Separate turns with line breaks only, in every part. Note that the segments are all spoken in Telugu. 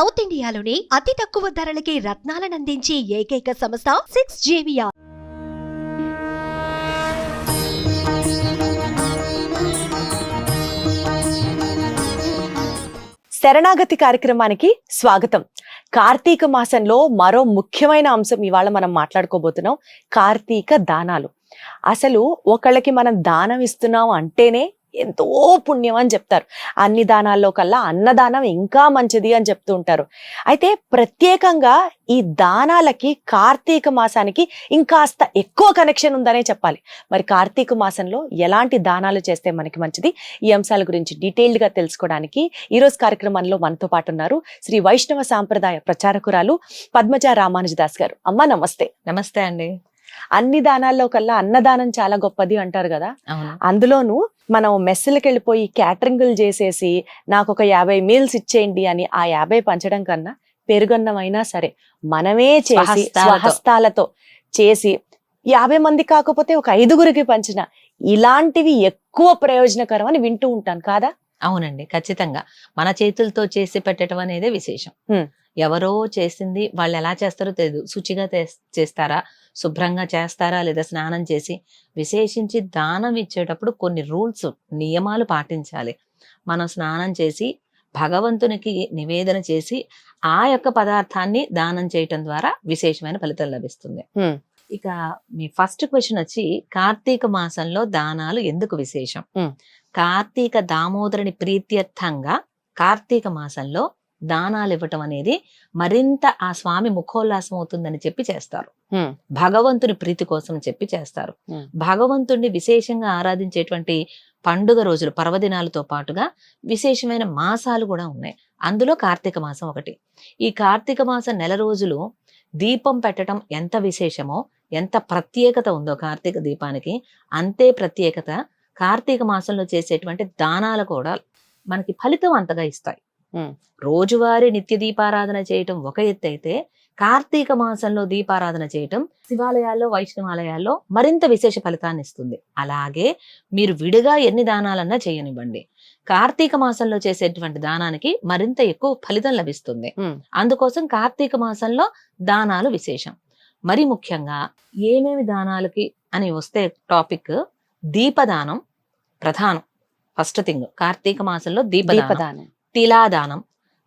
సౌత్ ఇండియాలోని అతి తక్కువ ధరలకి రత్నాలనందించే ఏకైక సంస్థ సిక్స్ జేవియా
శరణాగతి కార్యక్రమానికి స్వాగతం. కార్తీక మాసంలో మరో ముఖ్యమైన అంశం ఇవాళ మనం మాట్లాడుకోబోతున్నాం కార్తీక దానాలు. అసలు ఒకళ్ళకి మనం దానం ఇస్తున్నాం అంటేనే ఎంతో పుణ్యం అని చెప్తారు. అన్ని దానాల్లో కల్లా అన్నదానం ఇంకా మంచిది అని చెప్తూ ఉంటారు అయితే ప్రత్యేకంగా ఈ దానాలకి కార్తీక మాసానికి ఇంకాస్త ఎక్కువ కనెక్షన్ ఉందనే చెప్పాలి. మరి కార్తీక మాసంలో ఎలాంటి దానాలు చేస్తే మనకి మంచిది? ఈ అంశాల గురించి డీటెయిల్డ్గా తెలుసుకోవడానికి ఈరోజు కార్యక్రమంలో మనతో పాటు ఉన్నారు శ్రీ వైష్ణవ సాంప్రదాయ ప్రచారకురాలు పద్మజ రామానుజదాస్ గారు. అమ్మ నమస్తే.
నమస్తే అండి.
అన్ని దానాల్లో కల్లా అన్నదానం చాలా గొప్పది అంటారు కదా. అందులోనూ మనం మెస్సులకు వెళ్ళిపోయి క్యాటరింగ్లు చేసేసి నాకు ఒక యాభై మీల్స్ ఇచ్చేయండి అని ఆ యాభై పంచడం కన్నా పెరుగన్నం అయినా సరే మనమే చేసి
స్వహస్తాలతో.
చేసి యాభై మంది కాకపోతే ఒక ఐదుగురికి పంచిన ఇలాంటివి ఎక్కువ ప్రయోజనకరం అని వింటూ ఉంటాను. కాదా?
అవునండి ఖచ్చితంగా. మన చేతులతో చేసి పెట్టడం అనేది విశేషం. ఎవరో చేసింది వాళ్ళు ఎలా చేస్తారో తెలియదు శుచిగా చేస్- చేస్తారా? శుభ్రంగా చేస్తారా? లేదా స్నానం చేసి విశేషించి దానం ఇచ్చేటప్పుడు కొన్ని రూల్స్ నియమాలు పాటించాలి. మనం స్నానం చేసి భగవంతునికి నివేదన చేసి ఆ యొక్క పదార్థాన్ని దానం చేయటం ద్వారా విశేషమైన ఫలితం లభిస్తుంది. ఇక మీ ఫస్ట్ క్వశ్చన్ వచ్చి కార్తీక మాసంలో దానాలు ఎందుకు విశేషం. కార్తీక దామోదరుని ప్రీత్యర్థంగా కార్తీక మాసంలో దానాలు ఇవ్వటం అనేది మరింత ఆ స్వామి ముఖోల్లాసం అవుతుందని చెప్పి చేస్తారు. భగవంతుని ప్రీతి కోసం చెప్పి చేస్తారు. భగవంతుణ్ణి విశేషంగా ఆరాధించేటువంటి పండుగ రోజులు పర్వదినాలతో పాటుగా విశేషమైన మాసాలు కూడా ఉన్నాయి అందులో కార్తీక మాసం ఒకటి ఈ కార్తీక మాసం నెల రోజులు దీపం పెట్టడం ఎంత విశేషమో ఎంత ప్రత్యేకత ఉందో కార్తీక దీపానికి అంతే ప్రత్యేకత కార్తీక మాసంలో చేసేటువంటి దానాలు కూడా మనకి ఫలితం అంతగా ఇస్తాయి. రోజువారీ నిత్య దీపారాధన చేయటం ఒక ఎత్తు అయితే కార్తీక మాసంలో దీపారాధన చేయటం శివాలయాల్లో వైష్ణవాలయాల్లో మరింత విశేష ఫలితాన్ని ఇస్తుంది. అలాగే మీరు విడిగా ఎన్ని దానాలన్నా చేయనివ్వండి. కార్తీక మాసంలో చేసేటువంటి దానానికి మరింత ఎక్కువ ఫలితం లభిస్తుంది. అందుకోసం కార్తీక మాసంలో దానాలు విశేషం. మరి ముఖ్యంగా ఏమేమి దానాలకి అని వస్తే టాపిక్ దీపదానం ప్రధానం. ఫస్ట్ థింగ్ కార్తీక మాసంలో దీపదానం. తిలాదానం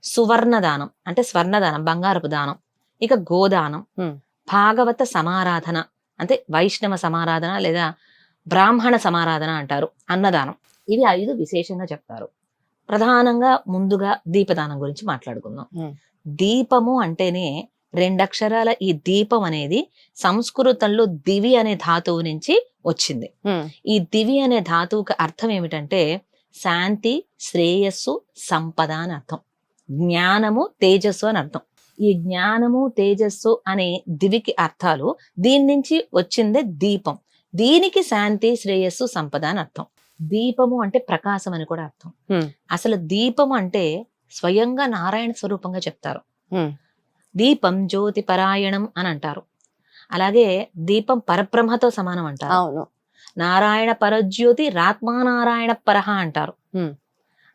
సువర్ణదానం అంటే స్వర్ణదానం బంగారపు దానం ఇక గోదానం. భాగవత సమారాధన అంటే వైష్ణవ సమారాధన లేదా బ్రాహ్మణ సమారాధన అంటారు అన్నదానం ఇవి ఐదు విశేషంగా చెప్తారు ప్రధానంగా ముందుగా దీపదానం గురించి మాట్లాడుకుందాం. దీపము అంటేనే రెండక్షరాల ఈ దీపం అనేది సంస్కృతంలో దివి అనే ధాతువు నుంచి వచ్చింది. ఈ దివి అనే ధాతువుకి అర్థం ఏమిటంటే శాంతి శ్రేయస్సు సంపద అని అర్థం. జ్ఞానము తేజస్సు అని అర్థం. ఈ జ్ఞానము తేజస్సు అనే దివికి అర్థాలు దీని నుంచి వచ్చిందే దీపం. దీనికి శాంతి శ్రేయస్సు సంపద అని అర్థం. దీపము అంటే ప్రకాశం అని కూడా అర్థం. అసలు దీపం అంటే స్వయంగా నారాయణ స్వరూపంగా చెప్తారు. దీపం జ్యోతి పరాయణం అని అంటారు. అలాగే దీపం పరబ్రహ్మతో సమానం అంటారు.
అవును.
నారాయణ పరజ్యోతి రాత్మానారాయణ పరహ అంటారు.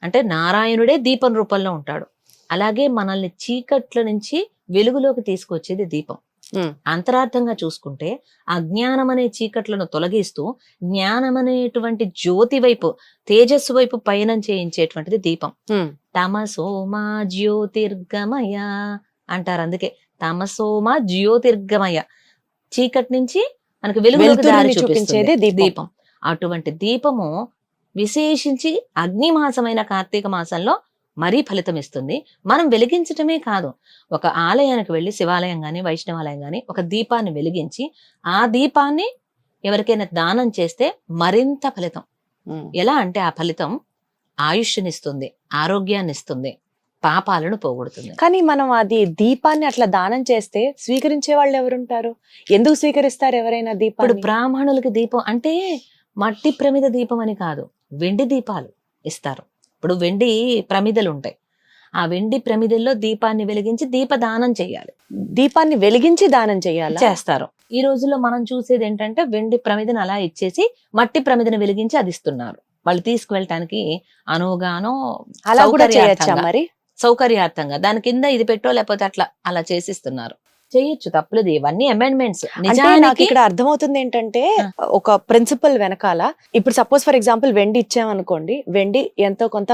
అంటే నారాయణుడే దీపం రూపంలో ఉంటాడు అలాగే మనల్ని చీకట్ల నుంచి వెలుగులోకి తీసుకొచ్చేది దీపం. అంతరార్థంగా చూసుకుంటే అజ్ఞానం అనే చీకట్లను తొలగిస్తూ జ్ఞానం అనేటువంటి జ్యోతి వైపు తేజస్సు వైపు పయనం చేయించేటువంటిది దీపం. తమసోమా జ్యోతిర్గమయ అంటారు అందుకే తమసోమా జ్యోతిర్గమయ చీకటి నుంచి మనకి వెలుగులోకి
వెలుతురుని
దారి
చూపించేది దీపం.
అటువంటి దీపము విశేషించి అగ్ని మాసమైన కార్తీక మాసంలో మరీ ఫలితం ఇస్తుంది. మనం వెలిగించటమే కాదు ఒక ఆలయానికి వెళ్ళి శివాలయం గాని వైష్ణవాలయం గాని ఒక దీపాన్ని వెలిగించి ఆ దీపాన్ని ఎవరికైనా దానం చేస్తే మరింత ఫలితం. ఎలా అంటే ఆ ఫలితం ఆయుష్నిస్తుంది ఆరోగ్యాన్ని ఇస్తుంది. పాపాలను పోగొడుతుంది.
కానీ మనం అది దీపాన్ని అట్లా దానం చేస్తే స్వీకరించే వాళ్ళు ఎవరుంటారు? ఎందుకు స్వీకరిస్తారు ఎవరైనా
ఇప్పుడు
దీపాన్ని
బ్రాహ్మణులకి దీపం అంటే మట్టి ప్రమిద దీపం అని కాదు వెండి దీపాలు ఇస్తారు. ఇప్పుడు వెండి ప్రమిదలు ఉంటాయి. ఆ వెండి ప్రమిదల్లో దీపాన్ని వెలిగించి దీపదానం చేయాలి.
దీపాన్ని వెలిగించి దానం చేయాలా?
చేస్తారు. ఈ రోజుల్లో మనం చూసేది ఏంటంటే వెండి ప్రమిదను అలా ఇచ్చేసి మట్టి ప్రమిదను వెలిగించి అది ఇస్తున్నారు. వాళ్ళు తీసుకువెళ్ళటానికి అనువుగానో
అలా కూడా చేయొచ్చా. మరి?
సౌకర్యార్థంగా. దాని కింద ఇది పెట్టో లేకపోతే అట్లా అలా చేసిస్తున్నారు. చేయొచ్చు తప్పులేదు. ఇవన్నీ అమెండ్మెంట్స్
నాకు ఇక్కడ అర్థమవుతుంది ఏంటంటే. ఒక ప్రిన్సిపల్ వెనకాల ఇప్పుడు సపోజ్ ఫర్ ఎగ్జాంపుల్ వెండి ఇచ్చామనుకోండి వెండి ఎంతో కొంత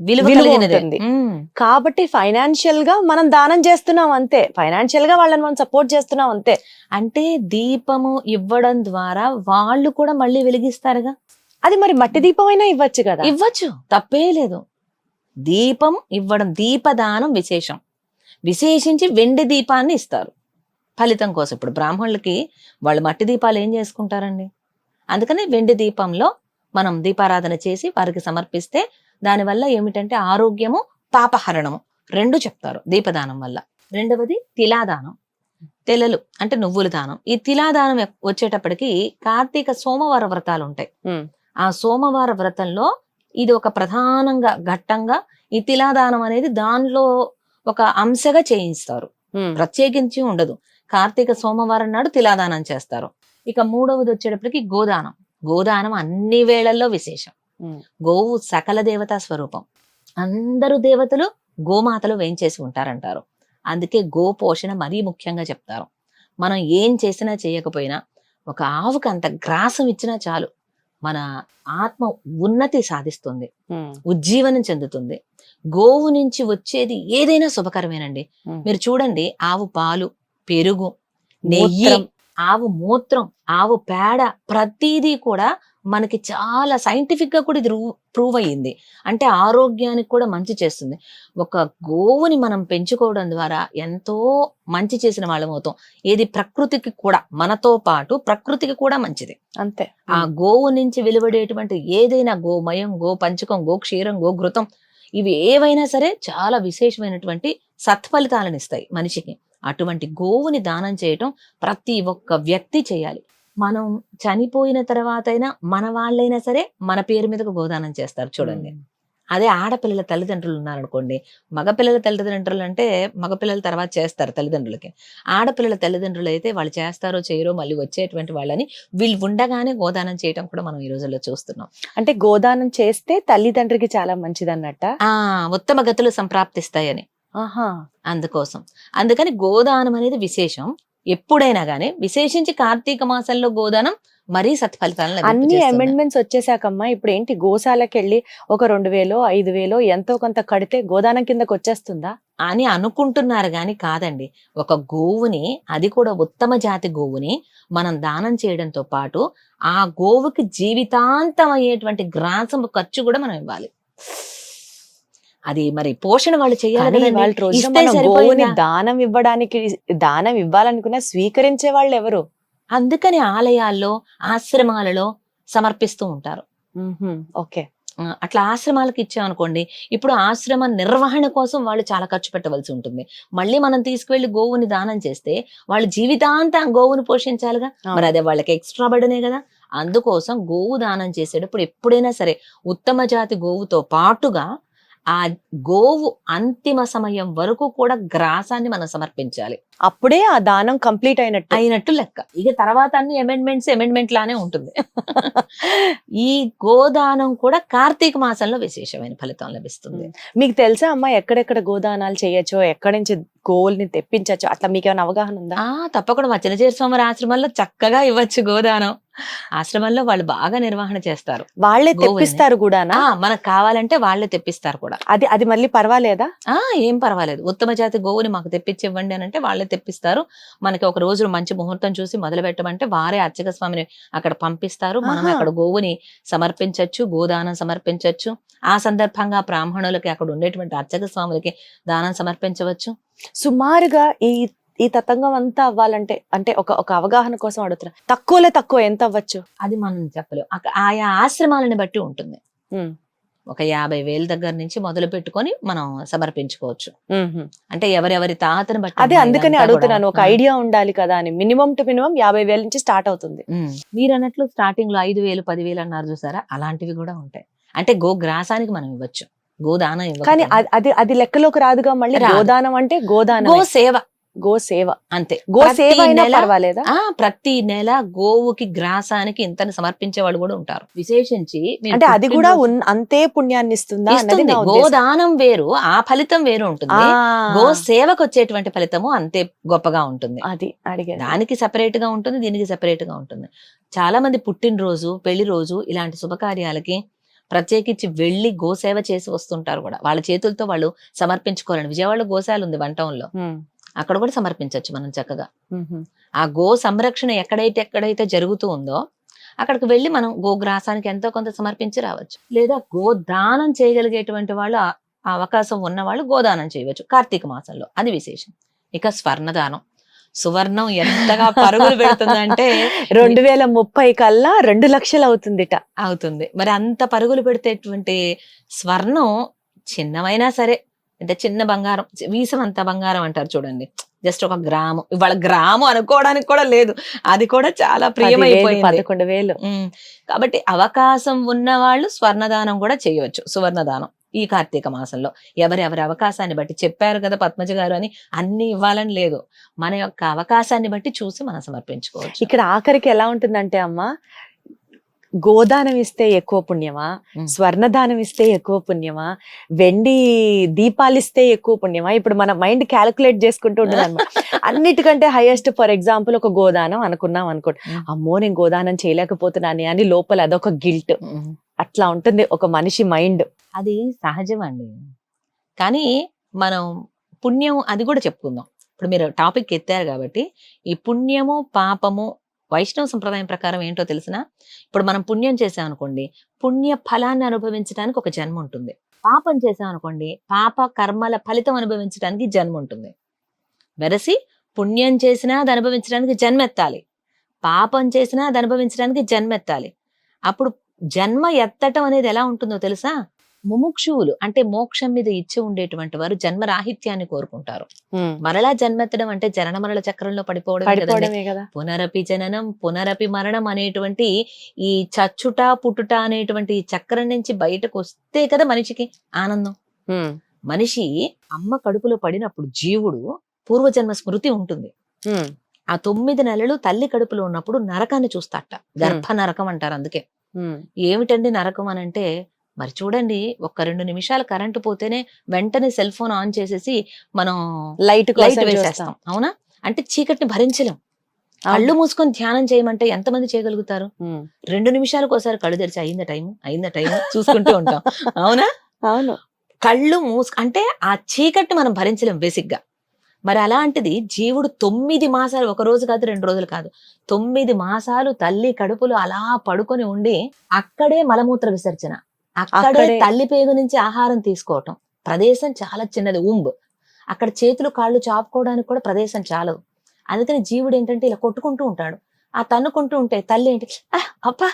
విలువ
విలువ
కలిగినదే.
ఉంటుంది.
ఉమ్.
కాబట్టి ఫైనాన్షియల్గా మనం దానం చేస్తున్నాం అంతే. ఫైనాన్షియల్గా వాళ్ళని మనం సపోర్ట్ చేస్తున్నాం అంతే.
అంటే దీపము ఇవ్వడం ద్వారా వాళ్ళు కూడా మళ్ళీ వెలిగిస్తారుగా?
అది మరి మట్టి దీపం అయినా ఇవ్వచ్చు కదా?
ఇవ్వచ్చు. తప్పే లేదు. దీపం ఇవ్వడం దీపదానం విశేషం. విశేషించి వెండి దీపాన్ని ఇస్తారు. ఫలితం కోసం ఇప్పుడు బ్రాహ్మణులకి వాళ్ళు మట్టి దీపాలు ఏం చేసుకుంటారండి? అందుకని వెండి దీపంలో మనం దీపారాధన చేసి వారికి సమర్పిస్తే దానివల్ల ఏమిటంటే ఆరోగ్యము పాపహరణము రెండు చెప్తారు దీపదానం వల్ల. రెండవది తిలాదానం. తెలలు అంటే నువ్వుల దానం. ఈ తిలాదానం వచ్చేటప్పటికి కార్తీక సోమవార వ్రతాలు ఉంటాయి. ఆ సోమవార వ్రతంలో ఇది ఒక ప్రధానంగా ఘట్టంగా ఈ తిలాదానం అనేది దానిలో ఒక అంశగా చేయిస్తారు. ప్రత్యేకించి ఉండదు. కార్తీక సోమవారం నాడు తిలాదానం చేస్తారు. ఇక మూడవది వచ్చేటప్పటికి గోదానం. గోదానం అన్ని వేళల్లో విశేషం. గోవు సకల దేవతా స్వరూపం. అందరు దేవతలు గోమాతలు వేయించేసి ఉంటారంటారు. అందుకే గో పోషణ మరీ ముఖ్యంగా చెప్తారు. మనం ఏం చేసినా చేయకపోయినా ఒక ఆవుకు అంత గ్రాసం ఇచ్చినా చాలు. మన ఆత్మ ఉన్నతి సాధిస్తుంది. ఉజ్జీవనం చెందుతుంది గోవు నుంచి వచ్చేది ఏదైనా శుభకరమేనండి. మీరు చూడండి ఆవు పాలు పెరుగు నెయ్యి. ఆవు మూత్రం ఆవు పేడ ప్రతిదీ కూడా మనకి చాలా సైంటిఫిక్గా కూడా ఇది ప్రూవ్ అయ్యింది. అంటే ఆరోగ్యానికి కూడా మంచి చేస్తుంది. ఒక గోవుని మనం పెంచుకోవడం ద్వారా ఎంతో మంచి చేసిన వాళ్ళం అవుతాం. ఏది ప్రకృతికి కూడా మనతో పాటు ప్రకృతికి కూడా మంచిది.
అంతే.
ఆ గోవు నుంచి వెలువడేటువంటి ఏదైనా గోమయం గో పంచకం గో క్షీరం గో ఘృతం ఇవి ఏవైనా సరే చాలా విశేషమైనటువంటి సత్ఫలితాలను ఇస్తాయి మనిషికి. అటువంటి గోవుని దానం చేయటం ప్రతి ఒక్క వ్యక్తి చేయాలి. మనం చనిపోయిన తర్వాత అయినా మన వాళ్ళైనా సరే మన పేరు మీదకు గోదానం చేస్తారు చూడండి. అదే ఆడపిల్లల తల్లిదండ్రులు ఉన్నారనుకోండి. మగపిల్లల తల్లిదండ్రులు అంటే మగపిల్లల తర్వాత చేస్తారు తల్లిదండ్రులకి. ఆడపిల్లల తల్లిదండ్రులు అయితే వాళ్ళు చేస్తారో చేయరో మళ్ళీ వచ్చేటువంటి వాళ్ళని వీళ్ళు ఉండగానే గోదానం చేయటం కూడా మనం ఈ రోజుల్లో చూస్తున్నాం.
అంటే గోదానం చేస్తే తల్లిదండ్రికి చాలా మంచిది అన్నట్ట
ఆ ఉత్తమ గతులు సంప్రాప్తిస్తాయని.
ఆహా.
అందుకోసం. అందుకని గోదానం అనేది విశేషం. ఎప్పుడైనా గానీ విశేషించి కార్తీక మాసంలో గోదానం మరీ సత్ఫలితాలను
అన్ని. అమెండ్మెంట్స్ వచ్చేసాకమ్మా. ఇప్పుడు ఏంటి గోశాలకి వెళ్ళి ఒక రెండు వేలో ఐదు వేలో ఎంతో కొంత కడితే గోదానం కిందకి వచ్చేస్తుందా?
అని అనుకుంటున్నారు గాని కాదండి. ఒక గోవుని అది కూడా ఉత్తమ జాతి గోవుని మనం దానం చేయడంతో పాటు ఆ గోవుకి జీవితాంతం అయ్యేటువంటి గ్రాసం ఖర్చు కూడా మనం ఇవ్వాలి. అది మరి పోషణ వాళ్ళు చేయాలి.
వాళ్ళ? దానం ఇవ్వడానికి దానం ఇవ్వాలనుకున్నా స్వీకరించే వాళ్ళు ఎవరు?
అందుకని ఆలయాల్లో ఆశ్రమాలలో సమర్పిస్తూ ఉంటారు.
ఓకే.
అట్లా ఆశ్రమాలకు ఇచ్చామనుకోండి ఇప్పుడు ఆశ్రమ నిర్వహణ కోసం వాళ్ళు చాలా ఖర్చు పెట్టవలసి ఉంటుంది. మళ్ళీ మనం తీసుకువెళ్ళి గోవుని దానం చేస్తే వాళ్ళు జీవితాంతం గోవుని పోషించాలిగా? మరి అదే వాళ్ళకి ఎక్స్ట్రా బడనే కదా? అందుకోసం గోవు దానం చేసేటప్పుడు ఎప్పుడైనా సరే ఉత్తమ జాతి గోవుతో పాటుగా ఆ గోవు అంతిమ సమయం వరకు కూడా గ్రాసాన్ని మనం సమర్పించాలి.
అప్పుడే ఆ దానం కంప్లీట్ అయినట్టు.
అయినట్టు లెక్క. ఇక తర్వాత అన్ని అమెండ్మెంట్స్ అమెండ్మెంట్ లానే ఉంటుంది. ఈ గోదానం కూడా కార్తీక మాసంలో విశేషమైన ఫలితం లభిస్తుంది.
మీకు తెలుసా అమ్మా ఎక్కడెక్కడ గోదానాలు చేయొచ్చో ఎక్కడి నుంచి గోల్ని తెప్పించచ్చో. అట్లా మీకు ఏమైనా అవగాహన ఉందా?
తప్పకుండా. మా చిన్నచేరు స్వామి ఆశ్రమంలో చక్కగా ఇవ్వచ్చు గోదానం. ఆశ్రమంలో వాళ్ళు బాగా నిర్వహణ చేస్తారు.
వాళ్ళే. తెప్పిస్తారు కూడానా?
ఆ మనకు కావాలంటే వాళ్ళే తెప్పిస్తారు కూడా.
అది అది మళ్ళీ పర్వాలేదా?
ఆ ఏం పర్వాలేదు. ఉత్తమ జాతి గోవుని మాకు తెప్పించి ఇవ్వండి అని అంటే వాళ్ళే తెప్పిస్తారు. మనకి ఒక రోజు మంచి ముహూర్తం చూసి మొదలు పెట్టమంటే వారే అర్చక స్వామిని అక్కడ పంపిస్తారు. మనం. అక్కడ గోవుని సమర్పించవచ్చు గోదానం సమర్పించవచ్చు ఆ సందర్భంగా బ్రాహ్మణులకి అక్కడ ఉండేటువంటి అర్చక స్వాములకి దానం సమర్పించవచ్చు.
సుమారుగా ఈ ఈ తతంగం అంతా అవ్వాలంటే అంటే ఒక ఒక అవగాహన కోసం అడుగుతున్నా. తక్కువలో తక్కువ ఎంత అవ్వచ్చు?
అది మనం చెప్పలేం. అక్క- ఆయా ఆశ్రమాలని బట్టి ఉంటుంది. ఒక యాభై వేల దగ్గర నుంచి మొదలు పెట్టుకొని మనం సమర్పించుకోవచ్చు. అంటే ఎవరెవరి తాతని బట్టి
అదే అందుకని అడుగుతున్నాను. ఒక ఐడియా ఉండాలి కదా అని. మినిమం టు మినిమం యాభై వేల నుంచి స్టార్ట్ అవుతుంది.
మీరు అన్నట్లు స్టార్టింగ్లో ఐదు వేలు పదివేలు అన్నారు చూసారా? అలాంటివి కూడా ఉంటాయి. అంటే గో గ్రాసానికి మనం ఇవ్వచ్చు. గోదానం
కానీ అది- అది లెక్కలోకి రాదుగా మళ్ళీ. గోదానం అంటే గోదానం
గో సేవ.
గో సేవ.
అంతే.
గో సేవ పర్వాలేదా?
ప్రతి నెల గోవుకి గ్రాసానికి ఇంతని సమర్పించే వాళ్ళు కూడా ఉంటారు. విశేషించి
అంటే అది కూడా అంతే పుణ్యాన్ని ఇస్తుందా.
గోదానం వేరు ఆ ఫలితం వేరు ఉంటుంది. గో సేవకు వచ్చేటువంటి ఫలితము అంతే గొప్పగా ఉంటుంది.
అది అడిగాను
దానికి సెపరేట్గా ఉంటుంది దీనికి సెపరేట్గా ఉంటుంది. చాలా మంది పుట్టినరోజు పెళ్ళి రోజు ఇలాంటి శుభకార్యాలకి ప్రత్యేకించి వెళ్ళి గోసేవ చేసి వస్తుంటారు కూడా. వాళ్ళ చేతులతో వాళ్ళు సమర్పించుకోవాలని. విజయవాడలో గోశాల ఉంది వన్
టౌన్లో
అక్కడ కూడా సమర్పించవచ్చు మనం చక్కగా. ఆ గో సంరక్షణ ఎక్కడైతే ఎక్కడైతే జరుగుతూ ఉందో అక్కడికి వెళ్ళి మనం గోగ్రాసానికి ఎంతో కొంత సమర్పించి రావచ్చు. లేదా గోదానం చేయగలిగేటువంటి వాళ్ళు అవకాశం ఉన్న వాళ్ళు గోదానం చేయవచ్చు. కార్తీక మాసంలో. అది విశేషం. ఇక స్వర్ణదానం. సువర్ణం ఎంతగా పరుగులు పెడుతుందంటే
రెండు వేల ముప్పై కల్లా రెండు లక్షలు అవుతుందిట.
అవుతుంది. మరి అంత పరుగులు పెడితేటువంటి స్వర్ణం చిన్నమైనా సరే అంటే చిన్న బంగారం వీసం అంత బంగారం అంటారు చూడండి. జస్ట్ ఒక గ్రాము ఇవాళ గ్రాము అనుకోవడానికి కూడా లేదు. అది కూడా చాలా ప్రియమైపోయింది.
పదకొండు వేలు.
కాబట్టి అవకాశం ఉన్న వాళ్ళు స్వర్ణదానం కూడా చేయవచ్చు సువర్ణదానం. ఈ కార్తీక మాసంలో. ఎవరెవరి అవకాశాన్ని బట్టి చెప్పారు కదా పద్మజ గారు అని అన్ని ఇవ్వాలని లేదు. మన యొక్క అవకాశాన్ని బట్టి చూసి మనం సమర్పించుకోవచ్చు.
ఇక్కడ ఆఖరికి ఎలా ఉంటుందంటే అమ్మ గోదానం ఇస్తే ఎక్కువ పుణ్యమా. స్వర్ణదానం ఇస్తే ఎక్కువ పుణ్యమా వెండి దీపాలు ఇస్తే ఎక్కువ పుణ్యమా? ఇప్పుడు మన మైండ్ క్యాలిక్యులేట్ చేసుకుంటూ ఉంటుంది అనమాట అన్నిటికంటే హైయెస్ట్ ఫర్ ఎగ్జాంపుల్ ఒక గోదానం అనుకున్నాం అనుకోండి. అమ్మో నేను గోదానం చేయలేకపోతున్నాను అని లోపల అదొక గిల్ట్. అట్లా ఉంటుంది ఒక మనిషి మైండ్.
అది సహజం అండి. కానీ మనం పుణ్యం అది కూడా చెప్పుకుందాం. ఇప్పుడు మీరు టాపిక్ ఎత్తారు కాబట్టి ఈ పుణ్యము పాపము వైష్ణవ సంప్రదాయం ప్రకారం ఏంటో తెలిసిన ఇప్పుడు మనం పుణ్యం చేసాం అనుకోండి పుణ్య ఫలాన్ని అనుభవించడానికి ఒక జన్మ ఉంటుంది. పాపం చేసాం అనుకోండి పాప కర్మల ఫలితం అనుభవించడానికి జన్మ ఉంటుంది. వెరసి పుణ్యం చేసినా అది అనుభవించడానికి జన్మెత్తాలి. పాపం చేసినా అది అనుభవించడానికి జన్మెత్తాలి. అప్పుడు జన్మ ఎత్తటం అనేది ఎలా ఉంటుందో తెలుసా? ముముక్షువులు అంటే మోక్షం మీద ఇచ్చి ఉండేటువంటి వారు జన్మ రాహిత్యాన్ని కోరుకుంటారు. మరలా జన్మెత్తడం అంటే జనన మరల చక్రంలో పడిపోవడం పునరపి జననం పునరపి మరణం అనేటువంటి ఈ చచ్చుట పుట్టుట అనేటువంటి ఈ చక్రం నుంచి బయటకు వస్తే కదా మనిషికి ఆనందం. మనిషి అమ్మ కడుపులో పడినప్పుడు జీవుడు పూర్వజన్మ స్మృతి ఉంటుంది. ఆ తొమ్మిది నెలలు తల్లి కడుపులో ఉన్నప్పుడు నరకాన్ని చూస్తాట గర్భ నరకం అంటారు అందుకే. ఏమిటండి నరకం అని అంటే మరి చూడండి ఒక్క రెండు నిమిషాలు కరెంటు పోతేనే వెంటనే సెల్ ఫోన్ ఆన్ చేసేసి మనం
లైట్
లైట్ వేసేస్తాం. అవునా? అంటే చీకటిని భరించలేం. కళ్ళు మూసుకొని ధ్యానం చేయమంటే ఎంతమంది చేయగలుగుతారు? రెండు నిమిషాలకు ఒకసారి కళ్ళు తెరిచి అయిందా టైం అయిందా టైం చూసుకుంటూ ఉంటాం. అవునా?
అవును.
కళ్ళు మూసు అంటే ఆ చీకటిని మనం భరించలేం బేసిక్గా మరి అలాంటిది జీవుడు తొమ్మిది మాసాలు ఒక రోజు కాదు రెండు రోజులు కాదు. తొమ్మిది మాసాలు తల్లి కడుపులో అలా పడుకొని ఉండి అక్కడే మలమూత్ర విసర్జన. అక్కడే. తల్లి పేగు నుంచి ఆహారం తీసుకోవటం. ప్రదేశం చాలా చిన్నది ఉంబ్ అక్కడ చేతులు కాళ్ళు చాపుకోవడానికి కూడా ప్రదేశం చాలదు. అందుకని జీవుడు ఏంటంటే ఇలా కొట్టుకుంటూ ఉంటాడు. ఆ తన్నుకుంటూ ఉంటే తల్లి ఏంటి "ఆ, అప్పా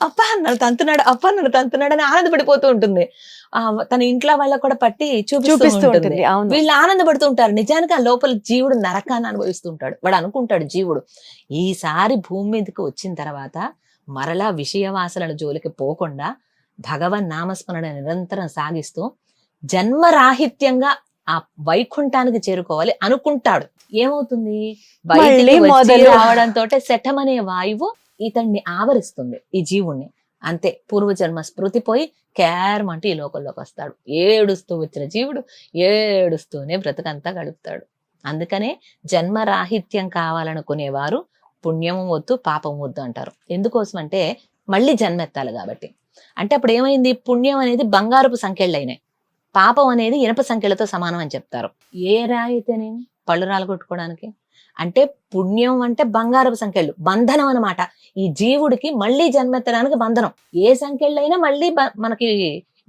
అప్పా నన్ను తంతున్నాడు అప్పా నన్ను తంతున్నాడు అని ఆనందపడిపోతూ ఉంటుంది. ఆ తన ఇంట్లో వాళ్ళకు కూడా పట్టి చూపిస్తూ ఉంటుంది. వీళ్ళు ఆనందపడుతూ ఉంటారు నిజానికి ఆ లోపల జీవుడు నరకాన్ని అనుభవిస్తూ ఉంటాడు వాడు అనుకుంటాడు జీవుడు. ఈసారి భూమి మీదకి వచ్చిన తర్వాత మరలా విషయవాసనల జోలికి పోకుండా భగవన్ నామస్మరణ నిరంతరం సాగిస్తూ జన్మరాహిత్యంగా ఆ వైకుంఠానికి చేరుకోవాలి అనుకుంటాడు. ఏమవుతుంది? బయటికి. రావడంతో శఠం అనే వాయువు ఇతన్ని ఆవరిస్తుంది ఈ జీవుణ్ణి. అంతే పూర్వజన్మ స్మృతి పోయి కేరమంటూ ఈ లోకంలోకి వస్తాడు. ఏడుస్తూ వచ్చిన జీవుడు ఏడుస్తూనే బ్రతకంతా గడుపుతాడు. అందుకనే జన్మరాహిత్యం కావాలనుకునేవారు పుణ్యము వద్దు పాపం వద్దు అంటారు. ఎందుకోసం అంటే మళ్ళీ జన్మెత్తాలి కాబట్టి. అంటే అప్పుడు ఏమైంది? పుణ్యం అనేది బంగారపు సంఖ్యలు అయినాయి పాపం అనేది ఇనప సంఖ్యలతో సమానం అని చెప్తారు. ఏ రాయితేనేమి పళ్ళు రాలగొట్టుకోవడానికి? అంటే పుణ్యం అంటే బంగారపు సంఖ్యలు బంధనం అన్నమాట. ఈ జీవుడికి మళ్ళీ జన్మెత్తడానికి బంధనం. ఏ సంఖ్యలైనా మళ్ళీ మనకి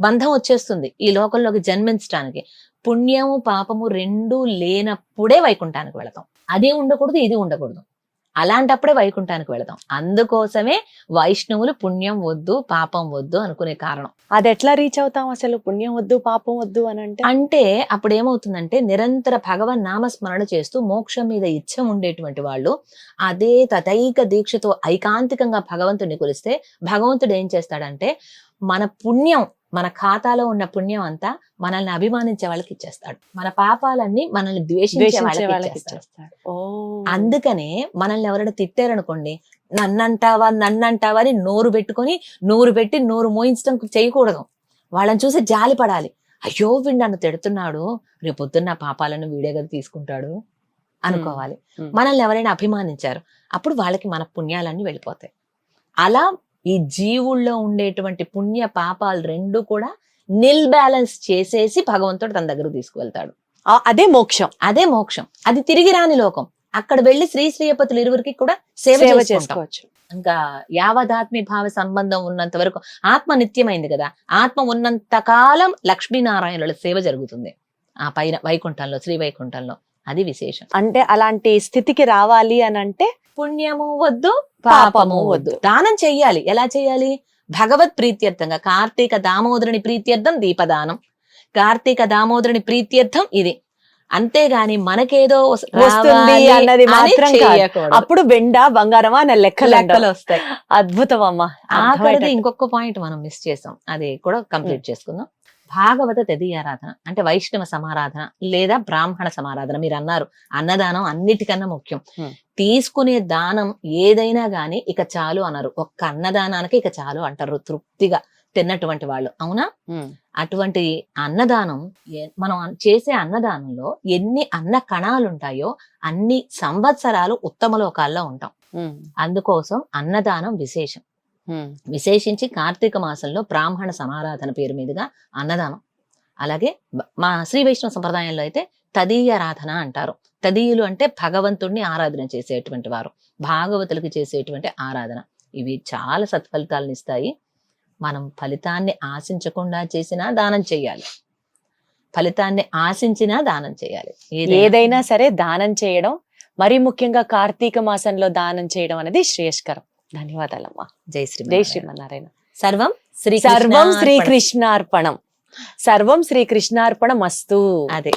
బంధం వచ్చేస్తుంది ఈ లోకంలోకి జన్మించడానికి పుణ్యము పాపము రెండు లేనప్పుడే వైకుంఠానికి వెళతాం. అదే ఉండకూడదు ఇది ఉండకూడదు. అలాంటప్పుడే వైకుంఠానికి వెళతాం అందుకోసమే వైష్ణవులు పుణ్యం వద్దు పాపం వద్దు అనుకునే కారణం.
అది ఎట్లా రీచ్ అవుతాం అసలు? పుణ్యం వద్దు పాపం వద్దు అని అంటే?
అంటే అప్పుడు ఏమవుతుందంటే నిరంతర భగవన్ నామస్మరణ చేస్తూ మోక్షం మీద ఇచ్చ ఉండేటువంటి వాళ్ళు అదే తదైక దీక్షతో ఐకాంతికంగా భగవంతుడిని కొలిస్తే భగవంతుడు ఏం చేస్తాడంటే మన పుణ్యం మన ఖాతాలో ఉన్న పుణ్యం అంతా మనల్ని అభిమానించే వాళ్ళకి ఇచ్చేస్తాడు. మన పాపాలన్నీ మనల్ని ద్వేషించే వాళ్ళకి ఇచ్చేస్తాడు. అందుకనే మనల్ని ఎవరైనా తిట్టారనుకోండి నన్నంటావా నన్నంటావా అని నోరు పెట్టుకొని నోరు పెట్టి నోరు మోయించడం చేయకూడదు. వాళ్ళని చూసి జాలి పడాలి అయ్యో వీడు నన్ను తిడుతున్నాడు రేపు పొద్దున్న పాపాలను వీడే కదా తీసుకుంటాడు అనుకోవాలి. మనల్ని ఎవరైనా అభిమానించారు అప్పుడు వాళ్ళకి మన పుణ్యాలన్నీ వెళ్ళిపోతాయి. అలా ఈ జీవుల్లో ఉండేటువంటి పుణ్య పాపాలు రెండు కూడా నిల్ బ్యాలెన్స్ చేసేసి భగవంతుడు తన దగ్గర తీసుకువెళ్తాడు.
అదే మోక్షం.
అదే మోక్షం. అది తిరిగి రాని లోకం. అక్కడ వెళ్ళి శ్రీ శ్రీయపతులు ఇరువురికి కూడా సేవ
చేసుకోవచ్చు.
ఇంకా యావదాత్మి భావ సంబంధం ఉన్నంత వరకు ఆత్మ నిత్యమైంది కదా. ఆత్మ ఉన్నంత కాలం లక్ష్మీనారాయణుల సేవ జరుగుతుంది. ఆ పైన వైకుంఠంలో శ్రీ వైకుంఠంలో. అది విశేషం.
అంటే అలాంటి స్థితికి రావాలి అని అంటే
పుణ్యము వద్దు పాపము వద్దు. దానం చెయ్యాలి. ఎలా చెయ్యాలి? భగవత్ ప్రీత్యర్థంగా. కార్తీక దామోదరుని ప్రీత్యర్థం దీపదానం. కార్తీక దామోదరుని ప్రీత్యర్థం ఇది. అంతేగాని మనకేదో వస్-
వస్తుంది అన్నది
అని
మాత్రం. అప్పుడు వెండ బంగారమా అనే లెక్కలు
లెక్కలు. వస్తాయి.
అద్భుతం అమ్మా.
ఆఖరిది. ఇంకొక పాయింట్ మనం మిస్ చేసాం. అది కూడా కంప్లీట్ చేసుకుందాం. భాగవత తదీయారాధన అంటే వైష్ణవ సమారాధన లేదా బ్రాహ్మణ సమారాధన మీరు అన్నారు. అన్నదానం అన్నిటికన్నా ముఖ్యం. తీసుకునే దానం ఏదైనా గాని ఇక చాలు అనరు. ఒక్క అన్నదానానికి ఇక చాలు అంటారు తృప్తిగా తిన్నటువంటి వాళ్ళు. అవునా? అటువంటి అన్నదానం మనం చేసే అన్నదానంలో ఎన్ని అన్న కణాలు ఉంటాయో అన్ని సంవత్సరాలు ఉత్తమ లోకాల్లో ఉంటాం. అందుకోసం అన్నదానం విశేషం. విశేషించి కార్తీక మాసంలో బ్రాహ్మణ సమారాధన పేరు మీదుగా అన్నదానం. అలాగే మా శ్రీ వైష్ణవ సంప్రదాయంలో అయితే తదీయారాధన అంటారు. తదీయులు అంటే భగవంతుణ్ణి ఆరాధన చేసేటువంటి వారు భాగవతులకి చేసేటువంటి ఆరాధన. ఇవి చాలా సత్ఫలితాలను ఇస్తాయి. మనం ఫలితాన్ని ఆశించకుండా చేసినా దానం చేయాలి. ఫలితాన్ని ఆశించినా దానం చేయాలి.
ఏదైనా సరే దానం చేయడం మరి ముఖ్యంగా కార్తీక మాసంలో దానం చేయడం అనేది శ్రేయస్కరం. ధన్యవాదాలమ్మా.
జై
జై
శ్రీ
శ్రీమన్నారాయణ.
సర్వం శ్రీ
సర్వం శ్రీకృష్ణార్పణం సర్వం శ్రీకృష్ణార్పణం అస్తు
అదే.